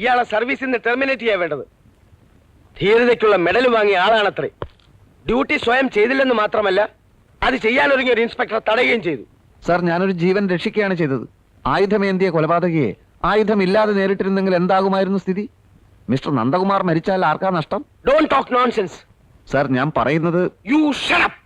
ഇയാളെ സർവീസിൽ നിന്ന് ടെർമിനേറ്റ് ചെയ്യാൻ വേണ്ടത്. ധീരതയ്ക്കുള്ള മെഡൽ വാങ്ങിയ ആളാണത്രേ. ഡ്യൂട്ടി സ്വയം ചെയ്തില്ലെന്ന് മാത്രമല്ല അത് ചെയ്യാനൊരുങ്ങിയ ഒരു ഇൻസ്പെക്ടർ തടയുകയും ചെയ്തു. സാർ ഞാനൊരു ജീവൻ രക്ഷിക്കുകയാണ് ചെയ്തത്. ആയുധമേന്തിയ കൊലപാതകയെ ആയുധമില്ലാതെ നേരിട്ടിരുന്നെങ്കിൽ എന്താകുമായിരുന്നു സ്ഥിതി? മിസ്റ്റർ നന്ദകുമാർ മരിച്ചാൽ ആർക്കാ നഷ്ടം? ഡോണ്ട് ടോക്ക് നോൺസെൻസ് സാർ ഞാൻ പറയുന്നത് യു ഷടപ്പ്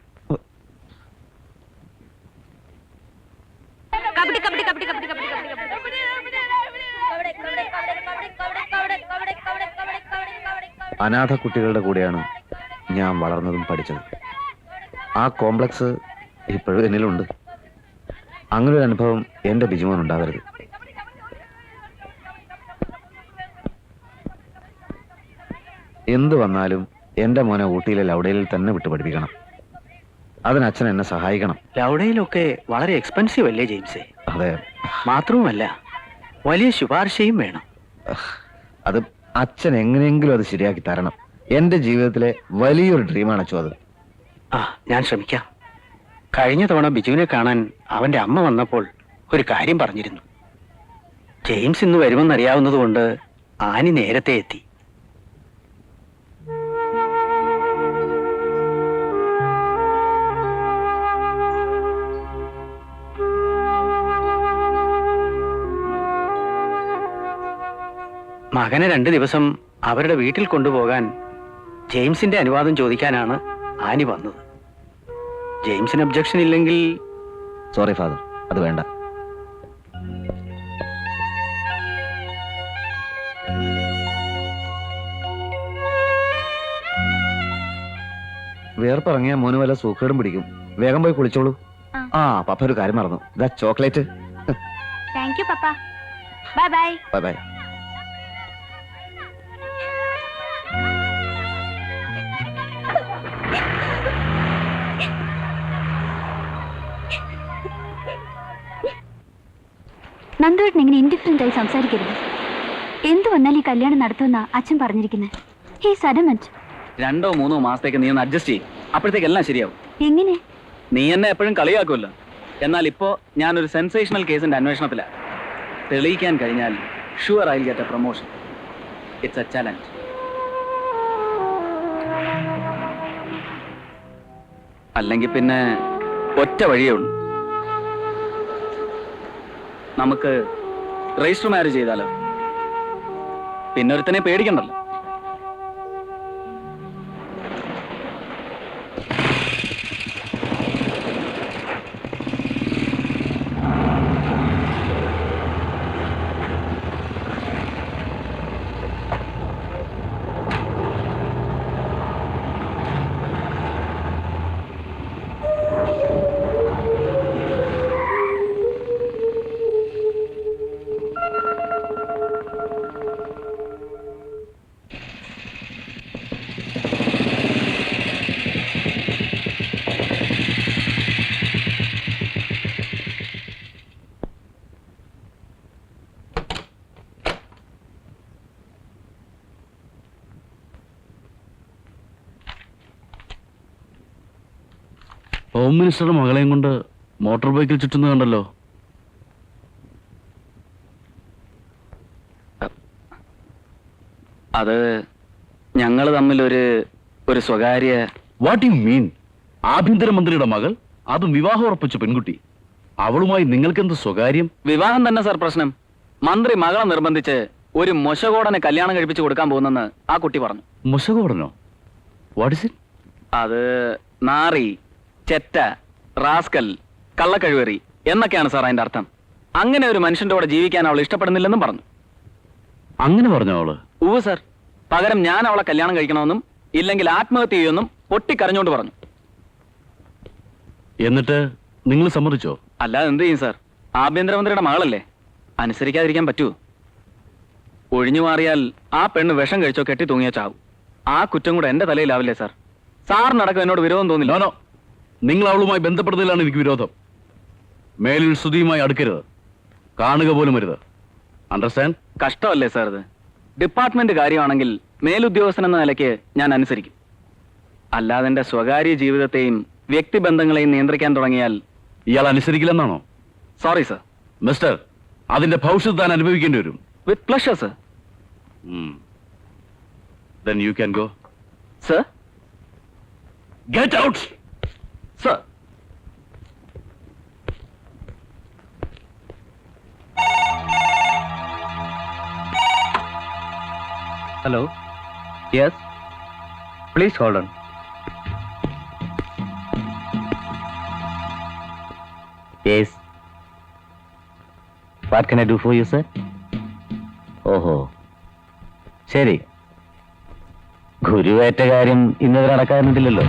അനാഥ കുട്ടികളുടെ കൂടെയാണ് ഞാൻ വളർന്നതും പഠിച്ചത്. ആ കോംപ്ലക്സ് ഇപ്പോഴും എന്നിലുണ്ട്. അങ്ങനെ ഒരു അനുഭവം എന്റെ ബിജുമോൻ ഉണ്ടാകരുത്. എന്ത് വന്നാലും എന്റെ മോനെ ഊട്ടിയിലെ ലൗഡയിൽ തന്നെ വിട്ടു പഠിപ്പിക്കണം. അതിന് അച്ഛൻ എന്നെ സഹായിക്കണം. ലൗഡയിലൊക്കെ വളരെ എക്സ്പെൻസീവ് അല്ലേ ജെയിംസേ? അതെ. മാത്രവുമല്ല വലിയ ശുപാർശയും വേണം. അത് അച്ഛൻ എങ്ങനെയെങ്കിലും അത് ശരിയാക്കി തരണം. എന്റെ ജീവിതത്തിലെ വലിയൊരു ഡ്രീമാണ് അച്ഛൻ ആ ഞാൻ ശ്രമിക്കാം. കഴിഞ്ഞ തവണ ബിജുവിനെ കാണാൻ അവന്റെ അമ്മ വന്നപ്പോൾ ഒരു കാര്യം പറഞ്ഞിരുന്നു. ജെയിംസ് ഇന്ന് വരുമെന്നറിയാവുന്നതുകൊണ്ട് ആനി നേരത്തെ എത്തി. മകനെ രണ്ട് ദിവസം അവരുടെ വീട്ടിൽ കൊണ്ടുപോകാൻ ജെയിംസിന്റെ അനുവാദം ചോദിക്കാനാണ് ആനി വന്നത്. ജെയിംസിന് ഒബ്ജക്ഷൻ ഇല്ലെങ്കിൽ സോറി ഫാദർ അത് വേണ്ട. വേർപ്പിറങ്ങിയ മോന് വല്ല സൂക്കേടും പിടിക്കും. വേഗം പോയി കുളിച്ചോളൂ. ആ. പപ്പ ഒരു കാര്യം മറന്നു. ഇതാ chocolate. Thank you papa. Bye bye bye bye നന്ദുവേട്ടൻ ഇങ്ങനെ ഇൻഡിഫറന്റ് ആയി സംസാരിക്കരുത്. എന്തു വന്നാൽ ഈ കല്യാണം നടത്തുമെന്ന അച്ഛൻ പറഞ്ഞിരിക്കുന്നത് ഹീ സഡമന്റ് രണ്ടോ മൂന്നോ മാസത്തേക്ക് നീ ഒന്ന് അഡ്ജസ്റ്റ് ചെയ്യും. അപ്പോഴത്തേക്ക് എല്ലാം ശരിയാവും. എങ്ങനെ? നീ എന്നെ എപ്പോഴും കളിയാക്കുമല്ലോ. എന്നാൽ ഇപ്പോ ഞാൻ ഒരു സെൻസേഷണൽ കേസിന്റെ അന്വേഷണത്തിലാണ് തെളിയിക്കാൻ കഴിഞ്ഞാൽ sure I get a promotion it's a challenge അല്ലെങ്കിൽ പിന്നെ ഒറ്റ വഴിയേ ഉള്ളൂ. നമുക്ക് രജിസ്റ്റർ മാര്യേജ് ചെയ്താലോ? പിന്നൊരുത്തനെ പേടിക്കണ്ടല്ലോ. ഹോം മിനിസ്റ്ററുടെ മകളെയും കൊണ്ട് മോട്ടോർ ബൈക്കിൽ ചുറ്റുന്നത് കണ്ടല്ലോ. അത് ഞങ്ങൾ തമ്മിൽ ഒരു ഒരു സ്വകാര്യ വാട്ട് യു മീൻ ആഭ്യന്തരമന്ത്രിയുടെ മകൾ അതും വിവാഹം ഉറപ്പിച്ച പെൺകുട്ടി. അവളുമായി നിങ്ങൾക്കെന്ത് സ്വകാര്യം? വിവാഹം തന്നെ സാർ പ്രശ്നം. മന്ത്രി മകളെ നിർബന്ധിച്ച് ഒരു മൊശകോടനെ കല്യാണം കഴിപ്പിച്ച് കൊടുക്കാൻ പോകുന്നെന്ന് ആ കുട്ടി പറഞ്ഞു. മൊശകോടനോ? വാട്ട് ഇസ് ഇറ്റ് അത് നാറി. ചെറ്റ റാസ്കൽ കള്ളക്കഴുവേറി എന്നൊക്കെയാണ് സാർ അതിന്റെ അർത്ഥം. അങ്ങനെ ഒരു മനുഷ്യന്റെ കൂടെ ജീവിക്കാൻ അവൾ ഇഷ്ടപ്പെടുന്നില്ലെന്നും പറഞ്ഞു. അങ്ങനെ പറഞ്ഞോ അവൾ? ഉവ് സർ. പകരം ഞാൻ അവളെ കല്യാണം കഴിക്കണമെന്നും ഇല്ലെങ്കിൽ ആത്മഹത്യ ചെയ്യുമെന്നും പൊട്ടിക്കരഞ്ഞോണ്ട് പറഞ്ഞു. എന്നിട്ട് നിങ്ങൾ സമ്മതിച്ചോ? അല്ലാതെ എന്ത് ചെയ്യും സാർ? ആഭ്യന്തരമന്ത്രിയുടെ മകളല്ലേ? അനുസരിക്കാതിരിക്കാൻ പറ്റുമോ ഒഴിഞ്ഞു മാറിയാൽ ആ പെണ്ണ് വിഷം കഴിച്ചോ കെട്ടി തൂങ്ങിയോ ചാവും. ആ കുറ്റം കൂടെ എന്റെ തലയിലാവില്ലേ സാർ? സാറിനടക്കം എന്നോട് വിരോധം തോന്നില്ല. നോനോ നിങ്ങൾ അവളുമായി ബന്ധപ്പെടുന്നതിലാണ് എനിക്ക് വിരോധം. മേലിൽ സ്തുതിയുമായി അടുക്കരുത്. കാണുക പോലും വരുത് അണ്ടർസ്റ്റാൻഡ് കഷ്ടമല്ലേ സാർ ഇത്? ഡിപ്പാർട്ട്മെന്റ് കാര്യമാണെങ്കിൽ മേലുദ്യോഗസ്ഥൻ എന്ന നിലയ്ക്ക് ഞാൻ അനുസരിക്കും. അല്ലാതെ എന്റെ സ്വകാര്യ ജീവിതത്തെയും വ്യക്തിബന്ധങ്ങളെയും നിയന്ത്രിക്കാൻ തുടങ്ങിയാൽ ഇയാൾ അനുസരിക്കില്ലെന്നാണോ? സോറി സർ മിസ്റ്റർ അതിന്റെ ഭവിഷ്യത്ത് താൻ അനുഭവിക്കേണ്ടി വരും. With pleasure sir then you can go sir get out sir. Hello yes please hold on yes what can I do for you sir ഓഹോ. ശരി. ഗുരുവേറ്റ കാര്യം ഇന്നവരെ നടക്കാറുന്നില്ലല്ലോ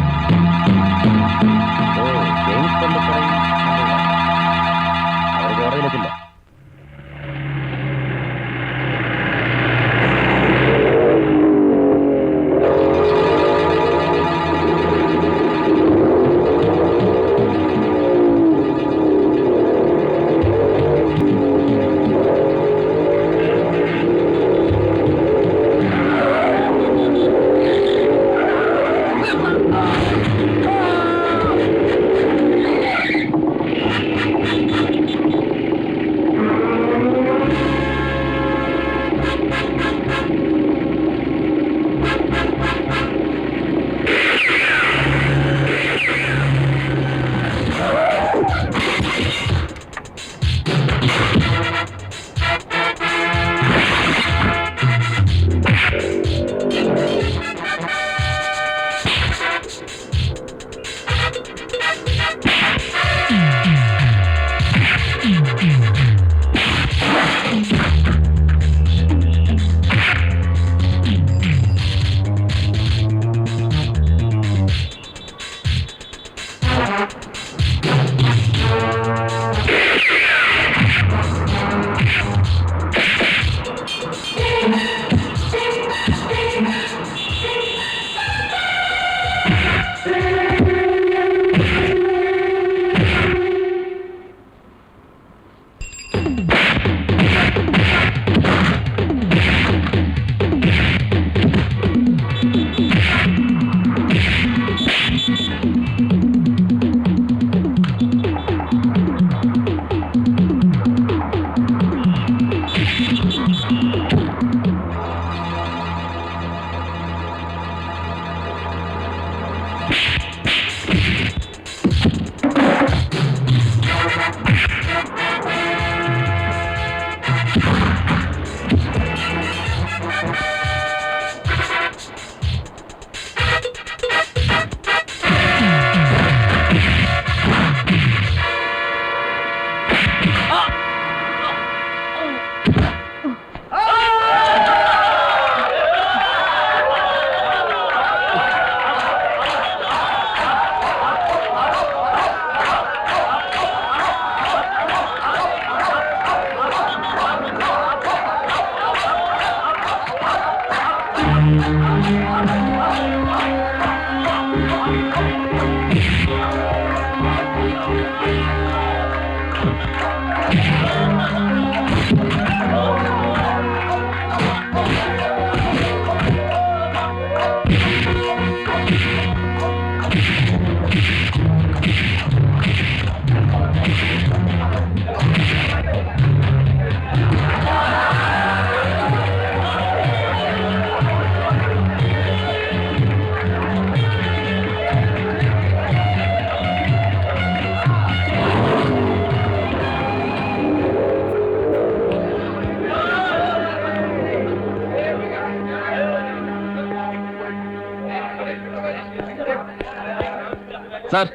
സാർ.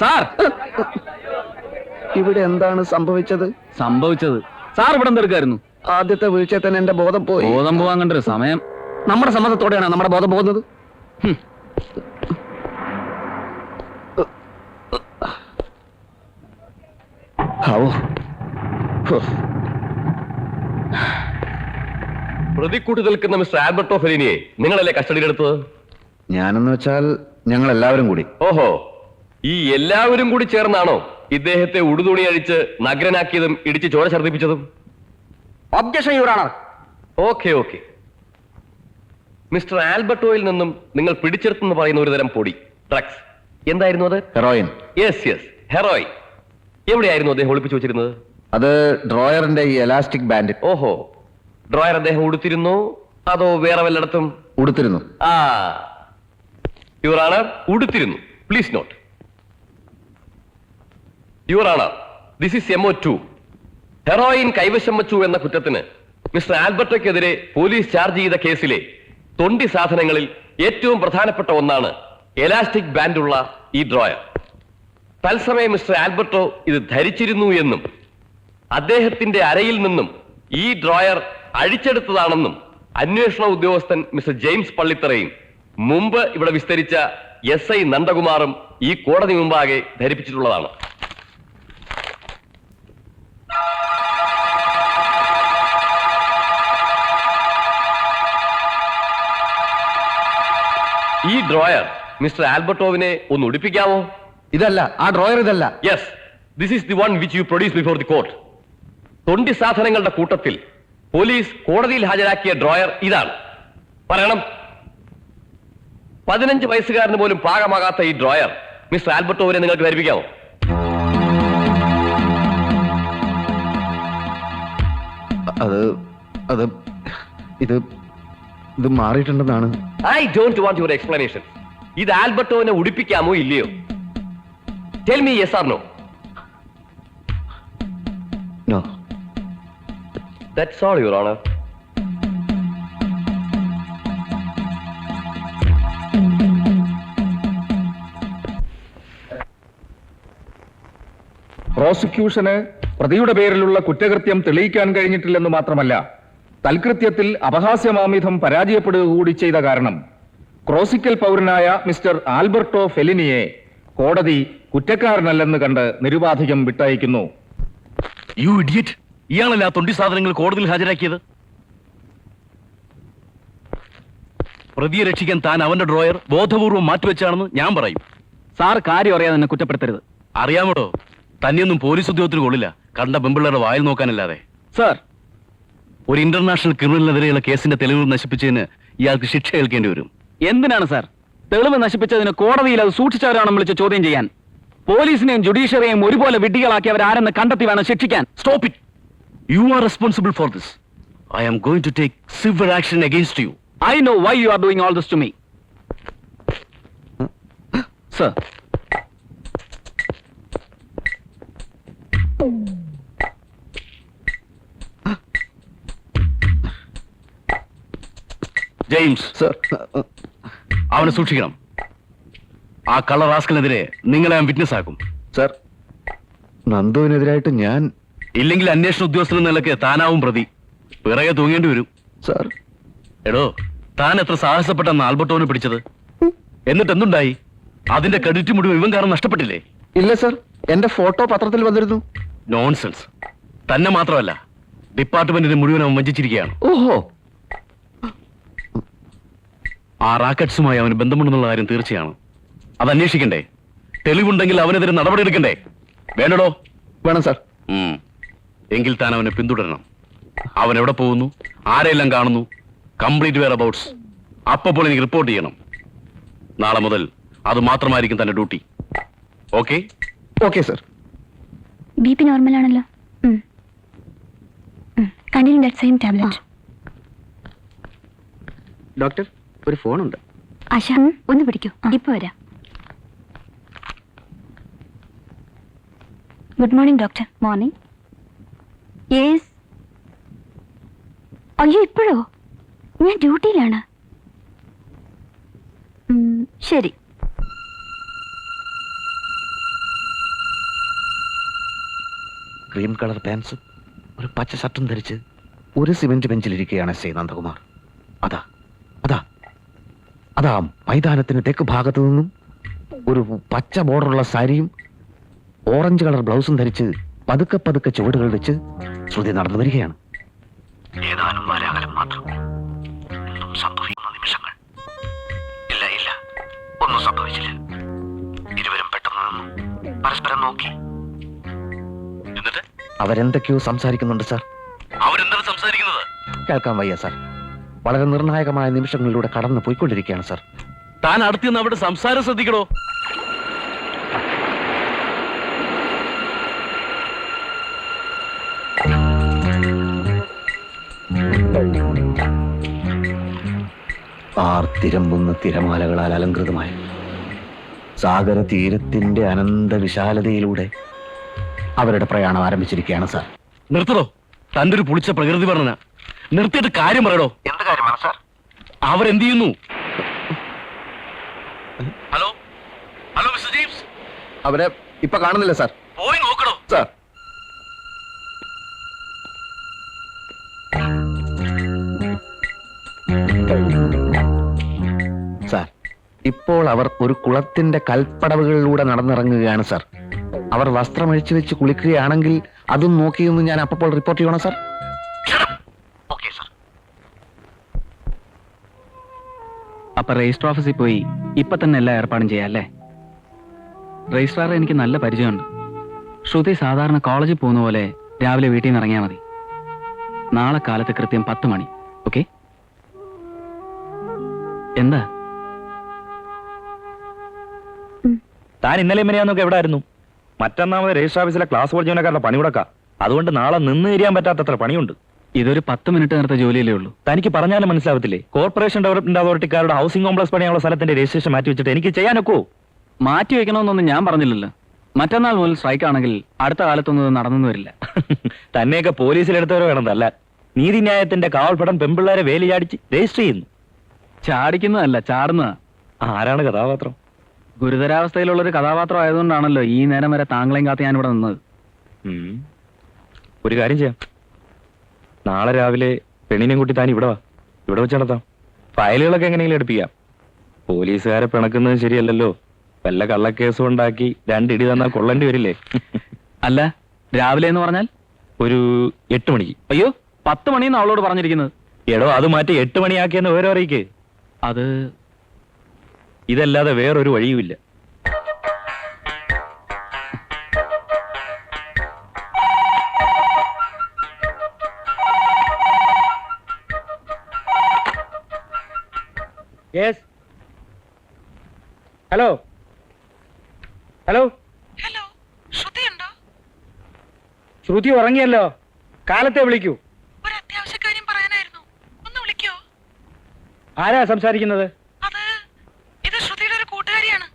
സാർ. ഇവിടെ എന്താണ് സംഭവിച്ചത്? സംഭവിച്ചത്. സാർ ഇവിടെ എന്തെടുക്കായിരുന്നു ആദ്യത്തെ വീഴ്ചയിൽ തന്നെ എന്റെ ബോധം പോയി. ബോധം പോവാൻ കണ്ടൊരു സമയം. നമ്മുടെ സമ്മതത്തോടെയാണ് നമ്മുടെ ബോധം പോകുന്നത്. പ്രതിക്കൂട്ടി നിൽക്കുന്ന മിസ്റ്റർ ആൽബർട്ടോ ഫെലിനിയെ നിങ്ങളല്ലേ കസ്റ്റഡിയിലെടുത്തത്? ഞാനെന്ന് വെച്ചാൽ ഞങ്ങൾ എല്ലാവരും കൂടി. ഓഹോ. ഈ എല്ലാവരും കൂടി ചേർന്നാണോ ഇദ്ദേഹത്തെ ഉടുതുണി അഴിച്ച് നഗ്നനാക്കിയതും ഇടിച്ച് ചോര ഛർദ്ദിപ്പിച്ചതും? Objection okay okay. മിസ്റ്റർ ആൽബർട്ടോയിൽ നിന്നും നിങ്ങൾ പിടിച്ചെടുത്തെന്ന് പറയുന്ന ഒരു തരം പൊടി ഡ്രഗ്സ്. എന്തായിരുന്നു അത്? ഹെറോയിൻ യെസ് യെസ് ഹെറോയിൻ എവിടെയായിരുന്നു അദ്ദേഹം ഒളിപ്പിച്ചു വെച്ചിരുന്നത്? അത് ഡ്രോയറിന്റെ ഈ എലാസ്റ്റിക് ബാൻഡ് ഓഹോ. ഡ്രോയർ അദ്ദേഹം ഉടുത്തിരുന്നു അതോ വേറെ വല്ലയിടത്തും? ഉടുത്തിരുന്നു. ആ. Your ഉടുത്തിരുന്നു. Please note honour this is MO to heroin കൈവശം വച്ചു എന്ന കുറ്റത്തിന് മിസ്റ്റർ ആൽബർട്ടോക്കെതിരെ പോലീസ് ചാർജ് ചെയ്ത കേസിലെ തൊണ്ടി സാധനങ്ങളിൽ ഏറ്റവും പ്രധാനപ്പെട്ട ഒന്നാണ് എലാസ്റ്റിക് ബാൻഡുള്ള ഈ ഡ്രോയർ. തത്സമയം മിസ്റ്റർ ആൽബർട്ടോ ഇത് ധരിച്ചിരുന്നു എന്നും അദ്ദേഹത്തിന്റെ അരയിൽ നിന്നും ഈ ഡ്രോയർ അഴിച്ചെടുത്തതാണെന്നും അന്വേഷണ ഉദ്യോഗസ്ഥൻ മിസ്റ്റർ ജെയിംസ് പള്ളിത്തറയും മുമ്പ് ഇവിടെ വിസ്തരിച്ച എസ് ഐ നന്ദകുമാറും ഈ കോടതി മുമ്പാകെ ധരിപ്പിച്ചിട്ടുള്ളതാണ്. ഈ ഡ്രോയർ മിസ്റ്റർ ആൽബർട്ടോവിനെ ഒന്ന് ഉടുപ്പിക്കാമോ ഇതല്ല ആ ഡ്രോയർ ഇതല്ല. Yes this is the one which you produce before the court തൊണ്ടി സാധനങ്ങളുടെ കൂട്ടത്തിൽ പോലീസ് കോടതിയിൽ ഹാജരാക്കിയ ഡ്രോയർ ഇതാണ്. പറയണം. പതിനഞ്ച് വയസ്സുകാരന് പോലും പാകമാകാത്ത ഈ ഡ്രോയർ മിസ്റ്റർ ആൽബർട്ടോവിനെ നിങ്ങൾക്ക് ധരിപ്പിക്കാമോ അത് അത് ഇത് ഇത് മാറിയിട്ടുണ്ടെന്നാണ്. I don't want your explanation ഇത് ആൽബർട്ടോനെ ഉടിപ്പിക്കാമോ ഇല്ലയോ? Tell me yes or no no that's all your honour പ്രോസിക്യൂഷന് പ്രതിയുടെ പേരിലുള്ള കുറ്റകൃത്യം തെളിയിക്കാൻ കഴിഞ്ഞിട്ടില്ലെന്ന് മാത്രമല്ല തൽകൃത്യത്തിൽ അപഹാസ്യമാമിധം പരാജയപ്പെടുക കൂടി ചെയ്ത കാരണം ക്രോസിക്കൽ പൗരനായ മിസ്റ്റർ ആൽബർട്ടോ ഫെലിനിയെ കോടതി കുറ്റക്കാരനല്ലെന്ന് കണ്ട് നിരുപാധികം വിട്ടയക്കുന്നു. യു ഇഡിയറ്റ് ഇയാളല്ല തൊണ്ടി സാധനങ്ങൾ കോടതിയിൽ ഹാജരാക്കിയത്? പ്രതിയെ രക്ഷിക്കാൻ താൻ അവന്റെ ഡ്രോയർ ബോധപൂർവം മാറ്റിവെച്ചാണെന്ന് ഞാൻ പറയും. സാർ കാര്യം അറിയാതെ എന്നെ കുറ്റപ്പെടുത്തരുത്. അറിയാമോടോ? തന്നെയൊന്നും പോലീസ് ഉദ്യോഗത്തിന് കൊള്ളില്ല. കണ്ട പെമ്പിള്ളേരുടെ വായിൽ നോക്കാനല്ലാതെ. സാർ ഒരു ഇന്റർനാഷണൽ ക്രിമിനലിനെതിരെയുള്ള കേസിന്റെ തെളിവ് നശിപ്പിച്ചതിന് ഇയാൾക്ക് ശിക്ഷ ഏൽക്കേണ്ടി വരും. എന്തിനാണ് സാർ? തെളിവ് നശിപ്പിച്ചതിന് കോടതിയിൽ അത് സൂക്ഷിച്ചവരാണെന്ന് വിളിച്ച് ചോദ്യം ചെയ്യാൻ. പോലീസിനെയും ജുഡീഷ്യറിയെയും ഒരുപോലെ വിഡ്ഢികളാക്കി അവരാരെന്ന് കണ്ടെത്തി വേണം ശിക്ഷിക്കാൻ. Stop it you are responsible for this I am going to take severe action against you I know why you are doing all this to me sir James. Sir. അവനെ സൂക്ഷിക്കണം. ആ കള്ള റാസ്കലിനെതിരെ നിങ്ങളെ ഞാൻ വിറ്റ്നസ് ആക്കും. സർ നന്ദുവിനെതിരായിട്ട് ഞാൻ ഇല്ലെങ്കിൽ അന്വേഷണ ഉദ്യോഗസ്ഥൻ എന്ന നിലയ്ക്ക് താനാവും പ്രതി. പിറകെ തൂങ്ങേണ്ടി വരും. സർ. എടോ താൻ എത്ര സാഹസപ്പെട്ടെന്ന് ആൽബർട്ടോനെ പിടിച്ചത്? എന്നിട്ട് എന്തുണ്ടായി? അതിന്റെ ക്രെഡിറ്റ് മുഴുവൻ ഇവൻ കാരണം നഷ്ടപ്പെട്ടില്ലേ? ഇല്ല സർ. എന്റെ ഫോട്ടോ പത്രത്തിൽ വന്നിരുന്നു. നോൺസെൻസ് തന്നെ മാത്രമല്ല ഡിപ്പാർട്ട്മെന്റിന് മുഴുവൻ അവൻ വഞ്ചിച്ചിരിക്കുകയാണ്. ഓഹോ. ആ റാക്കറ്റ്സുമായി അവന് ബന്ധമുണ്ടെന്നുള്ള കാര്യം തീർച്ചയാണ്. അത് അന്വേഷിക്കണ്ടേ? തെളിവുണ്ടെങ്കിൽ അവനെതിരെ നടപടി നടപടിയെടുക്കണ്ടേ വേണ്ടടോ? വേണം സാർ. എങ്കിൽ താൻ അവനെ പിന്തുടരണം. അവൻ എവിടെ പോകുന്നു? ആരെല്ലാം കാണുന്നു? കംപ്ലീറ്റ് വെയർ അബൌട്ട്സ് അപ്പോൾ എനിക്ക് റിപ്പോർട്ട് ചെയ്യണം. നാളെ മുതൽ അത് മാത്രമായിരിക്കും തന്റെ duty. Okay? Okay sir. B P normal ആണല്ലോ. Continue that same tablet doctor? ഒരു ഫോണുണ്ട്. ആശ ഒന്ന് പിടിക്കൂ. ഇപ്പൊ വരാം. Good morning doctor. Morning. Yes. അയ്യോ ഇപ്പോഴോ? ഞാൻ ഡ്യൂട്ടിയിലാണ്. ശരി. ക്രീം കളർ പാൻസും ഒരു പച്ച ഷർട്ടും ധരിച്ച് ഒരു സിമെന്റ് ബെഞ്ചിലിരിക്കുകയാണ് ശ്രീ നന്ദകുമാർ. അതാ മൈതാനത്തിന് തെക്ക് ഭാഗത്തു നിന്നും ഒരു പച്ച ബോർഡറുള്ള സാരിയും ഓറഞ്ച് കളർ ബ്ലൗസും ധരിച്ച് പതുക്കെ പതുക്കെ ചുവടുകൾ വെച്ച് ശ്രുതി നടന്നു വരികയാണ്. ഏതാനും മാത്രം. ഒന്നും സംഭവിക്കുന്ന നിമിഷങ്ങൾ. ഇല്ല ഇല്ല. ഒന്നും സംഭവിച്ചില്ല. ഇരുവരും പെട്ടെന്ന് നിന്നു. പരസ്പരം നോക്കി. എന്നിട്ട്? അവരെന്തൊക്കെയോ സംസാരിക്കുന്നുണ്ട് സാർ. അവരെന്താണ് സംസാരിക്കുന്നത്? കേൾക്കാൻ വയ്യ സാർ. വളരെ നിർണായകമായ നിമിഷങ്ങളിലൂടെ കടന്നു പോയിക്കൊണ്ടിരിക്കുകയാണ് സാർ. താൻ അടുത്തുനിന്ന് അവിടെ സംസാരം ശ്രദ്ധിക്കണോ? ആർത്തിരമ്പുന്ന തിരമാലകളാൽ അലങ്കൃതമായ സാഗര തീരത്തിന്റെ അനന്ത വിശാലതയിലൂടെ അവരുടെ പ്രയാണം ആരംഭിച്ചിരിക്കുകയാണ് സാർ. നിർത്തടോ തന്റെ ഒരു പുളിച്ച പ്രകൃതി വർണന. നിർത്തിയിട്ട് കാര്യം പറയടോ. എന്ത് കാര്യമാണ് സാർ? അവരെന്ത് ചെയ്യുന്നു? ഹലോ? Hello mister James? അവരെ ഇപ്പൊ കാണുന്നില്ല സാർ. പോയി നോക്കണോ സാർ. സാർ ഇപ്പോൾ അവർ ഒരു കുളത്തിന്റെ കൽപ്പടവുകളിലൂടെ നടന്നിറങ്ങുകയാണ് സാർ. അവർ വസ്ത്രമഴിച്ചു വെച്ച് കുളിക്കുകയാണെങ്കിൽ അതും നോക്കിയെന്ന് ഞാൻ അപ്പോൾ റിപ്പോർട്ട് ചെയ്യണം സാർ? അപ്പൊ രജിസ്റ്റർ ഓഫീസിൽ പോയി ഇപ്പൊ തന്നെ എല്ലാ ഏർപ്പാടും ചെയ്യാം അല്ലേ? രജിസ്ട്രാറെ എനിക്ക് നല്ല പരിചയമുണ്ട്. ശ്രുതി സാധാരണ കോളേജിൽ പോകുന്ന പോലെ രാവിലെ വീട്ടിൽ നിന്ന് ഇറങ്ങിയാൽ മതി. നാളെ കാലത്ത് കൃത്യം പത്ത് മണി. ഓക്കെ? എന്താ? താൻ ഇന്നലെ മിനിയാന്നൊക്കെ എവിടെ ആയിരുന്നു മറ്റന്നാമത് രജിസ്റ്റർ ഓഫീസിലെ ക്ലാസ് പോലെ ജീവനക്കാരുടെ പണി കൊടുക്കാം അതുകൊണ്ട് നാളെ നിന്ന് തിരിയാൻ പറ്റാത്തത്ര പണിയുണ്ട്. ഇതൊരു പത്ത് മിനിറ്റ് നേരത്തെ ജോലിയിലേ ഉള്ളൂ? തനിക്ക് പറഞ്ഞാലും മനസ്സിലാവത്തില്ലേ? കോർപ്പറേഷൻ ഡെവലപ്മെന്റ് അതോറിറ്റിക്കാരുടെ ഹൗസിംഗ് കോംപ്ലക്സ് പണിയുള്ള സ്ഥലത്തിന്റെ രജിസ്ട്രേഷൻ മാറ്റി വെച്ചിട്ട് എനിക്ക് ചെയ്യാനൊക്കോ? മാറ്റി വെക്കണമെന്നൊന്നും ഞാൻ പറഞ്ഞില്ലല്ലോ. മറ്റന്നാൾ മുതൽ സ്ട്രൈക്ക് ആണെങ്കിൽ അടുത്ത കാലത്തൊന്നും നടന്നു വരില്ല. തന്നെയൊക്കെ പോലീസിലെടുത്തവരോ വേണമെന്നല്ല നീതിന്യായത്തിന്റെ കാവൽപ്പടം പെമ്പിള്ളേരെ വേലി ചാടിച്ച് രജിസ്റ്റർ ചെയ്യുന്നു. ചാടിക്കുന്നതല്ല ചാടുന്നതാ. ആരാണ് കഥാപാത്രം? ഗുരുതരാവസ്ഥയിലുള്ള ഒരു കഥാപാത്രം ആയതുകൊണ്ടാണല്ലോ ഈ നേരം വരെ താങ്കളെയും കാത്ത് ഞാൻ ഇവിടെ നിന്നത്. ഒരു കാര്യം ചെയ്യാം. നാളെ രാവിലെ പെണ്ണിനെയും കൂട്ടി താൻ ഇവിടെ വാ. ഇവിടെ വെച്ച് നടത്താം. ഫയലുകളൊക്കെ എങ്ങനെയെങ്കിലും എടുപ്പിക്കാം. പോലീസുകാരെ പിണക്കുന്നത് ശരിയല്ലല്ലോ. വല്ല കള്ളക്കേസും ഉണ്ടാക്കി രണ്ടിടി തന്നാൽ കൊള്ളേണ്ടി വരില്ലേ? അല്ല രാവിലെ എന്ന് പറഞ്ഞാൽ? ഒരു എട്ട് മണിക്ക്. അയ്യോ പത്ത് മണിന്ന് അവളോട് പറഞ്ഞിരിക്കുന്നത്. എടോ അത് മാറ്റി എട്ട് മണിയാക്കിയെന്ന് വേറെ അറിയിക്കേ. അത് ഇതല്ലാതെ വേറൊരു വഴിയുമില്ല. ഹലോ ഹലോ ഹലോ ശ്രുതി ഉണ്ടോ? ശ്രുതി ഉറങ്ങിയല്ലോ. കാലത്തെ വിളിക്കൂ. ഒരു അത്യാവശ്യ കാര്യം പറയാനായിരുന്നു. ഒന്ന് വിളിക്കോ. ആരാ സംസാരിക്കുന്നത്? അത് ഇത് ശ്രുതിയുടെ ഒരു കൂട്ടുകാരിയാണ്.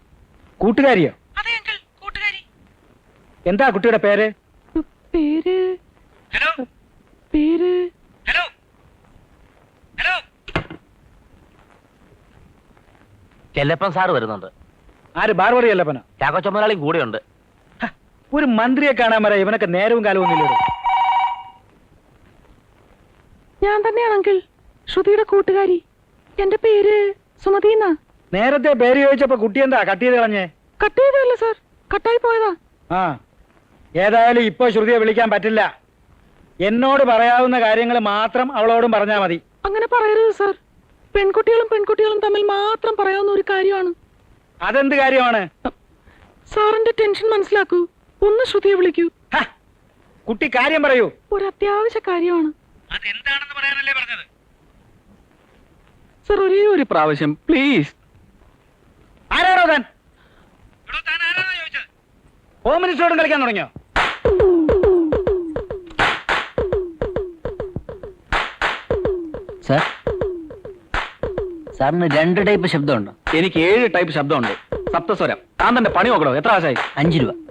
കൂട്ടുകാരിയോ? അതെ അങ്കിൾ കൂട്ടുകാരി. എന്താ കുട്ടിയുടെ പേര്? പേര്? ഹലോ പേര്? ഹലോ ഹലോ ചെല്ലപ്പൻ സാർ വരുന്നുണ്ട്. ആര്? ബാർബറി അല്ലപ്പനോ? ചാക്കോ കൂടെ കൂടെയുണ്ട് ഒരു മന്ത്രിയെ കാണാൻ വരാ ഇവനൊക്കെ നേരവും കാലവും ഞാൻ തന്നെയാണ് അങ്കിൾ. ശ്രുതിയുടെ കൂട്ടുകാരി. എന്റെ പേര് സുമതി എന്നാ? നേരത്തെ പേര് ചോദിച്ചപ്പോ കുട്ടി എന്താ? കട്ട് ചെയ്ത് കളഞ്ഞേ? Cut ചെയ്തല്ല sir. കട്ടായി പോയതാ. ആ. ഏതായാലും ഇപ്പൊ ശ്രുതിയെ വിളിക്കാൻ പറ്റില്ല. എന്നോട് പറയാവുന്ന കാര്യങ്ങൾ മാത്രം അവളോടും പറഞ്ഞാ മതി. അങ്ങനെ പറയരുത് സർ. പെൺകുട്ടികളും പെൺകുട്ടികളും തമ്മിൽ മാത്രം പറയാവുന്ന ഒരു കാര്യമാണ്. അതെന്ത് കാര്യമാണ്? സാറിന്റെ ടെൻഷൻ മനസ്സിലാക്കൂ. ഒന്ന് ശ്രുതിയെ വിളിക്കൂ. കുട്ടി കാര്യം പറയൂ. ഒരു അത്യാവശ്യ കാര്യമാണ്. അതെന്താണെന്ന് പറയാനല്ലേ പറഞ്ഞത്? സർ ഒരേ ഒരു പ്രാവശ്യം പ്ലീസ്. ആരാണോ താൻ? ഹോം മിനിസ്റ്ററോടും കളിക്കാൻ തുടങ്ങിയോ? സാർ സാറിന് രണ്ട് ടൈപ്പ് ശബ്ദമുണ്ട്. എനിക്ക് ഏഴ് ടൈപ്പ് ശബ്ദമുണ്ട്. സപ്തസ്വരം. താൻ തന്റെ പണി നോക്കണോ? എത്ര ആശായി? അഞ്ച് രൂപ.